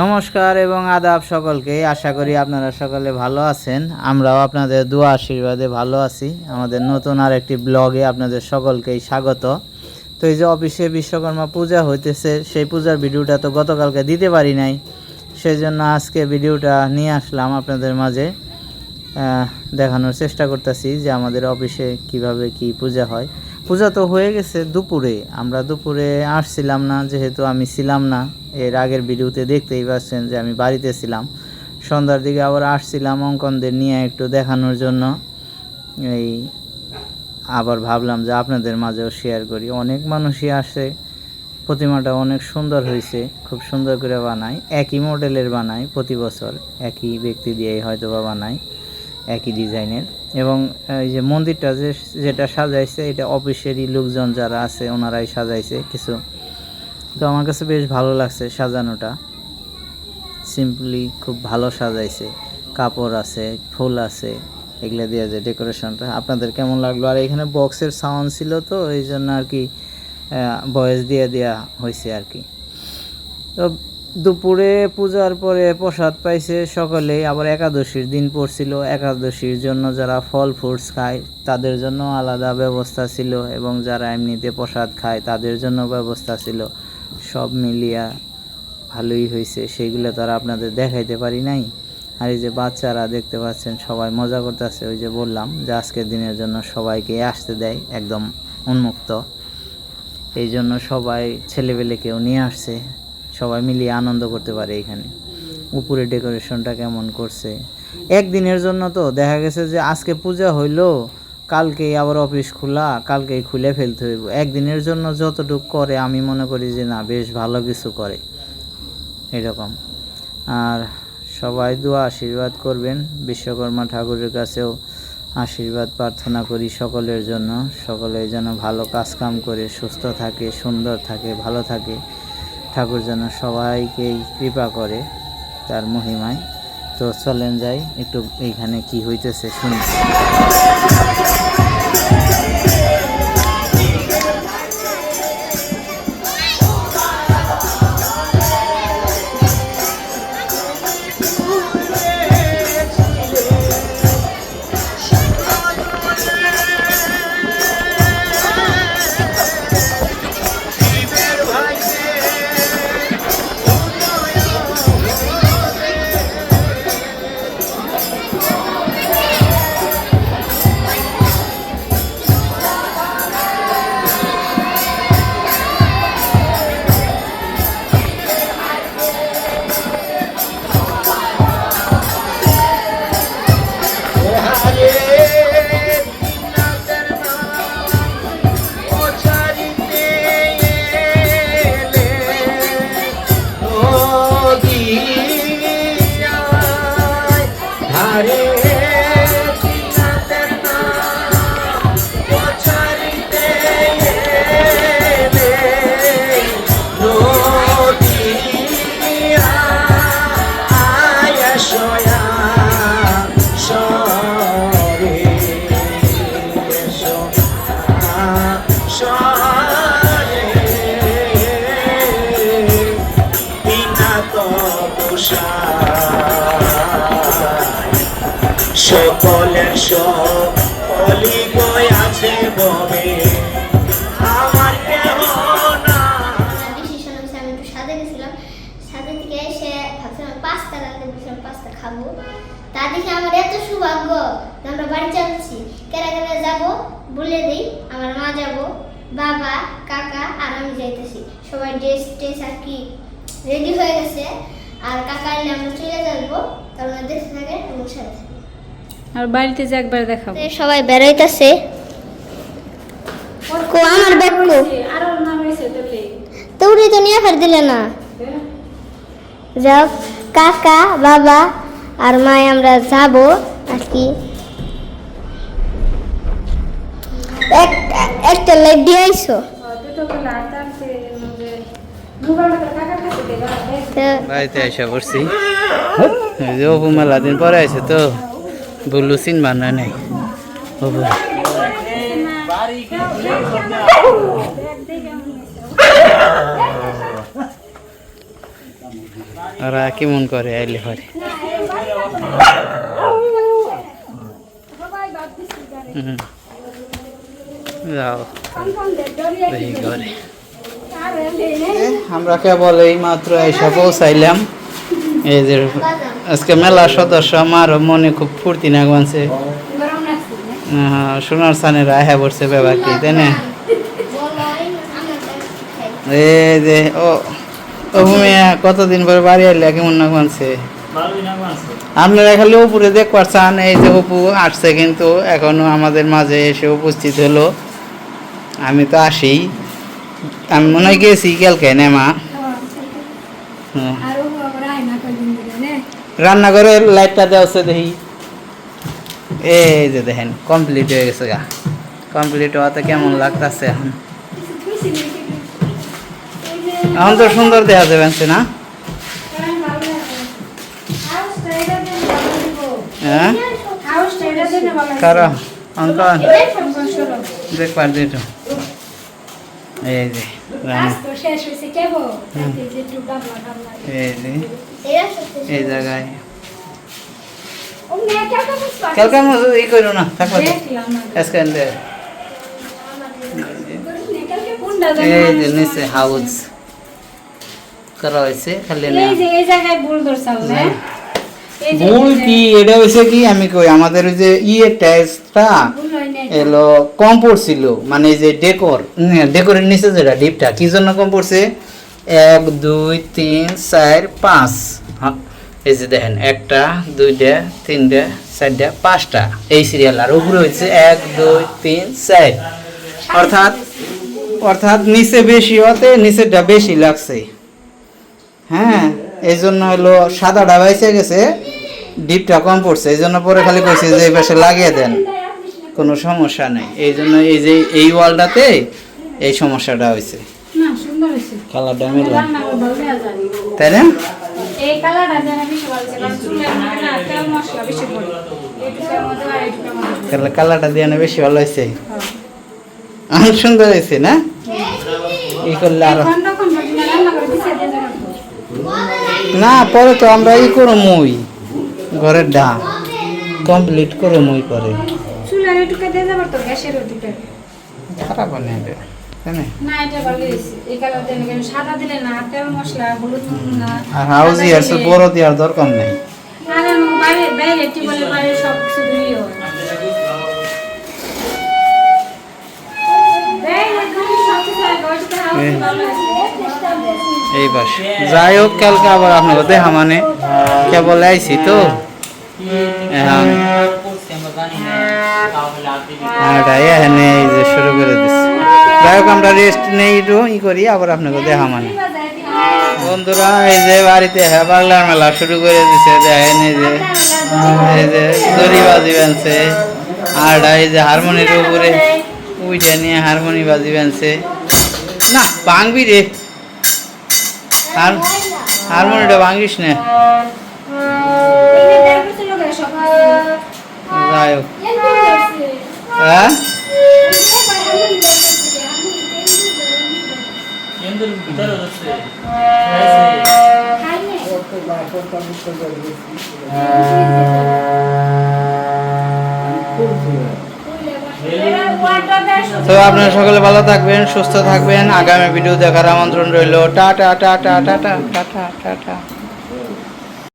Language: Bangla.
নমস্কার এবং আদাব সকলকে। আশা করি আপনারা সকলে ভালো আছেন। আমরাও আপনাদের দোয়া আশীর্বাদে ভালো আছি। আমাদের নতুন আর একটি ব্লগে আপনাদের সকলকেই স্বাগত। তো এই যে অফিসে বিশ্বকর্মা পূজা হইতেছে, সেই পূজার ভিডিওটা তো গতকালকে দিতে পারি নাই। সেই জন্য আজকে ভিডিওটা নিয়ে আসলাম আপনাদের মাঝে। দেখানোর চেষ্টা করতেছি যে আমাদের অফিসে কীভাবে কি পূজা হয়। পূজা তো হয়ে গেছে দুপুরে। আমরা দুপুরে আসছিলাম না, যেহেতু আমি ছিলাম না। এর আগের ভিডিওতে দেখতেই পাচ্ছেন যে আমি বাড়িতে ছিলাম। সন্ধ্যার দিকে আবার আসছিলাম অঙ্কনদের নিয়ে একটু দেখানোর জন্য। এই আবার ভাবলাম যে আপনাদের মাঝেও শেয়ার করি। অনেক মানুষই আসে। প্রতিমাটা অনেক সুন্দর হয়েছে। খুব সুন্দর করে বানায়। একই মডেলের বানায় প্রতি বছর। একই ব্যক্তি দিয়েই হয়তো বা বানায়। একই ডিজাইনের এবং এই যে মন্দিরটা যে, যেটা সাজাইছে, এটা অফিসেরই লোকজন যারা আছে, ওনারাই সাজাইছে কিছু। তো আমার কাছে বেশ ভালো লাগছে সাজানোটা। সিম্পলি খুব ভালো সাজাইছে। কাপড় আছে, ফুল আছে, এগুলো দিয়ে যে ডেকোরেশনটা। আপনাদের কেমন লাগল? আর এখানে বক্সের সাউন্ড ছিল তো এই জন্য আর কি ভয়েস দিয়ে দেওয়া হয়েছে আর কি। তো দুপুরে পূজার পরে প্রসাদ পাইছে সকলেই, আবার একাদশীর দিন পড়ছিল। একাদশীর জন্য যারা ফল ফ্রুটস খায়, তাদের জন্য আলাদা ব্যবস্থা ছিল এবং যারা এমনিতে প্রসাদ খায়, তাদের জন্য ব্যবস্থা ছিল। সব মিলিয়া ভালোই হয়েছে সেইগুলো তো আর আপনাদের দেখাইতে পারি নাই। আর এই যে বাচ্চারা দেখতে পাচ্ছেন, সবাই মজা করতেছে। ওই যে বললাম যে আজকের দিনের জন্য সবাইকে আসতে দেয়, একদম উন্মুক্ত। এই জন্য সবাই ছেলেবেলেকেও নিয়ে আসছে। সবাই মিলিয়ে আনন্দ করতে পারে এখানে। উপরে ডেকোরেশনটা কেমন করছে। একদিনের জন্য তো দেখা গেছে যে আজকে পূজা হইল, কালকেই আবার অফিস খোলা, কালকেই খুলে ফেলতে হইব। একদিনের জন্য যতটুকু করে আমি মনে করি যে না, বেশ ভালো কিছু করে। এরকম। আর সবাই দোয়া আশীর্বাদ করবেন। বিশ্বকর্মা ঠাকুরের কাছেও আশীর্বাদ প্রার্থনা করি সকলের জন্য। সকলে যেন ভালো কাজকাম করে, সুস্থ থাকে, সুন্দর থাকে, ভালো থাকে। ঠাকুর যেন সবাইকেই কৃপা করে তার মহিমায়। তো চলেন যাই, একটু এইখানে কি হইতেছে শুনি। সকলের সকলি আছে ববে তা দেখে আমার এত সৌভাগ্য আমরা বাড়ি কেরা কেরা বলে দিই, আমার মা যাব, বাবা, কাকা আর আমি যাইতেছি। সবাই ড্রেস ট্রেস আর কি রেডি হয়ে গেছে। আর কাকা আমরা চলে যাব, তার থাকে এবং সাথে। আর বাড়িতে যে একবার দেখাবো। সবাই বেরোইতেছে। কো আমার ব্যাগ কো আরও দৌড়ে তো নিয়ে ফের দিলে না। যাও কাকা বাবা আর মায় আমরা যাব আর কি। একটা লাইট দিয়ে আইসো পড়ছি। মেলা দিন পরে আছে তো। বললু সিন বানা নাই। ওরা কেমন করে আইলে পরে। যাও। আমরা কেবল এই মাত্র এসে পৌঁছাইলাম। এই যে আজকে মেলার সদস্য আমার মনে খুব ফুর্তি না গনছে? সোনার সানের আয়া পড়ছে ব্যাপারটি, তাই না? এই যে, ও ও ভূমিয়া, কতদিন পরে বাড়ি আইলে? কেমন না গনছে আপনারা খালি উপরে দেখবার চান, এই যে অপু আসছে কিন্তু এখনও আমাদের মাঝে এসে উপস্থিত হলো। আমি তো আসি। আমি মনে হয় গেছি কালকে নেমা হ্যাঁ। আর ও আবার আয় না কদিন ধরে নে রান্নাঘরের লাইটটা দেওয়া আছে দেখি। এই যে দেখেন কমপ্লিট হয়ে গেছে গা। কমপ্লিট হওয়াতে কেমন লাগতেছে এখন? এখন তো সুন্দর দেখা যাবে না? কারণ হ্যাঁ? হাউসটা এটা দিয়ে ভালো লাগে কারও অন্তর এই ফোন সরো দেখবার দিটো এই যে। এই জায়গায়। ই করো না থাকো এই যে নিচে হাউস করা হয়েছে খালি না। এই জায়গায় ভুল না ভুল কি এটা হয়েছে কি আমি কই আমাদের ওই যে ইয়ে হয় নাই এলো কম পড়ছিল মানে যে ডেকোর ডেকোরের নিচে যেটা ডিপটা কি জন্য কম পড়ছে এক দুই তিন চার পাঁচ। হ্যাঁ, এই যে দেখেন একটা দুইটা তিনটা চারটা পাঁচটা এই সিরিয়াল আর উপরে হচ্ছে এক দুই তিন চার। অর্থাৎ অর্থাৎ নিচে বেশি হতে নিচেরটা বেশি লাগছে। হ্যাঁ এই জন্য হলো সাদাটা বাইসে গেছে ডিপটা কম পড়ছে এই জন্য পরে খালি কইছে যে এই পাশে লাগিয়ে দেন। কোনো সমস্যা নেই। এই জন্য এই যে এই ওয়ালটাতে এই সমস্যাটা হয়েছে। না কালারটা যায় তাই না? কালারটা দিয়ে না বেশি ভালো হয়েছে। হ্যাঁ। অনেক সুন্দর হয়েছে না? ই করলে আরও না পরে তো আমরা ই করো মুই ঘরের ডা কমপ্লিট করো মুই করে চুলের দিয়ে তো খারাপ না এটা ভালো হয়েছে। এই কালার দেন কেন সাদা দিলে না তেল মশলা হলুদ না আর হাউজি আর বড় দেওয়ার দরকার নেই। আর বাইরে বাইরে টিবলে বাইরে সব কিছু হয় যাই হোক কালকে আবার আপনাকে দেখা মানে। কেবল আইছি তো। এখন। এটা এখানে এই যে শুরু করে দিচ্ছি যাই হোক রেস্ট নেই একটু ই করি আবার আপনাকে দেখা মানে বন্ধুরা এই যে বাড়িতে শুরু করে দিছে দেখেন এই যে এই যে দড়ি আর এই যে হারমোনির উপরে উইটা নিয়ে হারমোনি বাজি বানছে না ভাঙবি রে আর হারমোনিটা ভাঙিস না। হ্যাঁ তো আপনারা সকলে ভালো থাকবেন, সুস্থ থাকবেন। আগামী ভিডিও দেখার আমন্ত্রণ রইল। Tata tata tata tata tata